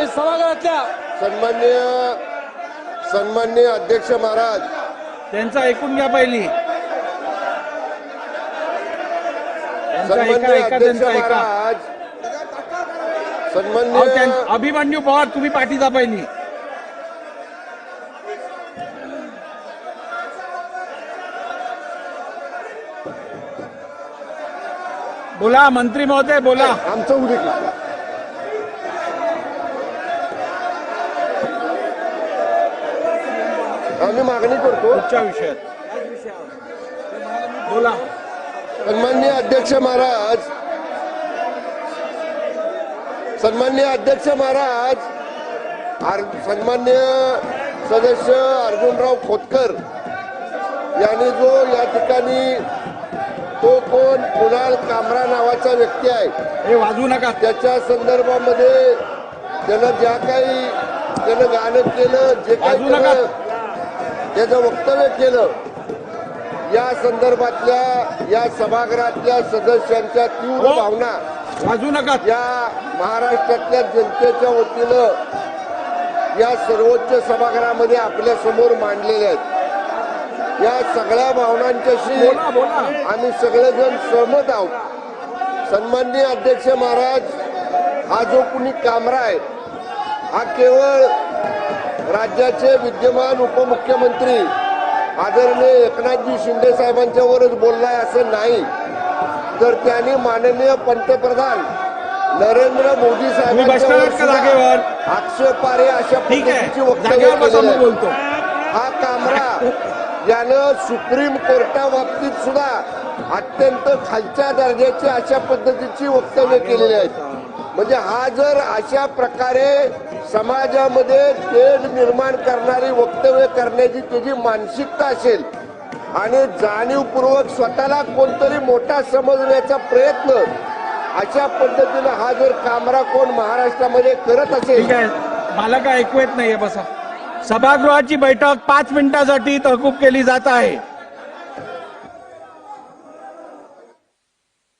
आणि सभागृहातल्या सन्मान्य सन्मान्य अध्यक्ष महाराज. त्यांचं ऐकून घ्या पहिली. त्यांचं ऐका सन्मान्य ऐका अध्यक्ष त्यांचं ऐका. महाराज. अहो, सन्मान्य त्यां- अभिमन्यू पवार तुम्ही पाठीचा पहिली. बोला मंत्री महोदय बोला. आमचं उद्या आम्ही मागणी करतो. पुढच्या विषयात. बोला. सन्मान्य अध्यक्ष महाराज. सन्मान्य अध्यक्ष महाराज. सन्मान्य सदस्य अर्जुनराव खोतकर यांनी जो या ठिकाणी तो कोण कुणाल कामरा नावाचा व्यक्ती आहे. हे वाजवू नका. त्याच्या संदर्भामध्ये त्यानं ज्या काही त्यानं गाणं केलं जे काही त्याचं वक्तव्य केलं या संदर्भातल्या या सभागृहातल्या सदस्यांच्या तीव्र हो. भावना वाजवू नका. या महाराष्ट्रातल्या जनतेच्या वतीनं या सर्वोच्च सभागृहामध्ये आपल्यासमोर मांडलेल्या आहेत. या सगळ्या भावनांच्याशी आम्ही सगळेजण सहमत आहोत. सन्माननीय अध्यक्ष महाराज हा जो कुणी कामरा आहे हा केवळ राज्याचे विद्यमान उपमुख्यमंत्री आदरणीय एकनाथजी शिंदे साहेबांच्यावरच बोललाय असं नाही तर त्यांनी माननीय पंतप्रधान नरेंद्र मोदी साहेबांच्यावर? सुद्धा आक्षेपार्ह अशा पद्धतीची वक्तव्य. बोलतो हा कामरा यानं सुप्रीम कोर्टाबाबतीत सुद्धा अत्यंत खालच्या दर्जाची अशा पद्धतीची वक्तव्य केलेली आहेत म्हणजे हा जर अशा प्रकारे समाजामध्ये तेढ निर्माण करणारी वक्तव्य करण्याची त्याची मानसिकता असेल आणि जाणीवपूर्वक स्वतःला कोणतरी मोठा समजण्याचा प्रयत्न अशा पद्धतीनं हा जर कामरा कोण महाराष्ट्रामध्ये करत असेल. ठीक आहे. मला काय ऐकू येत नाहीये बसा. सभागृहाची बैठक पाच मिनिटासाठी तहकूब केली जात आहे.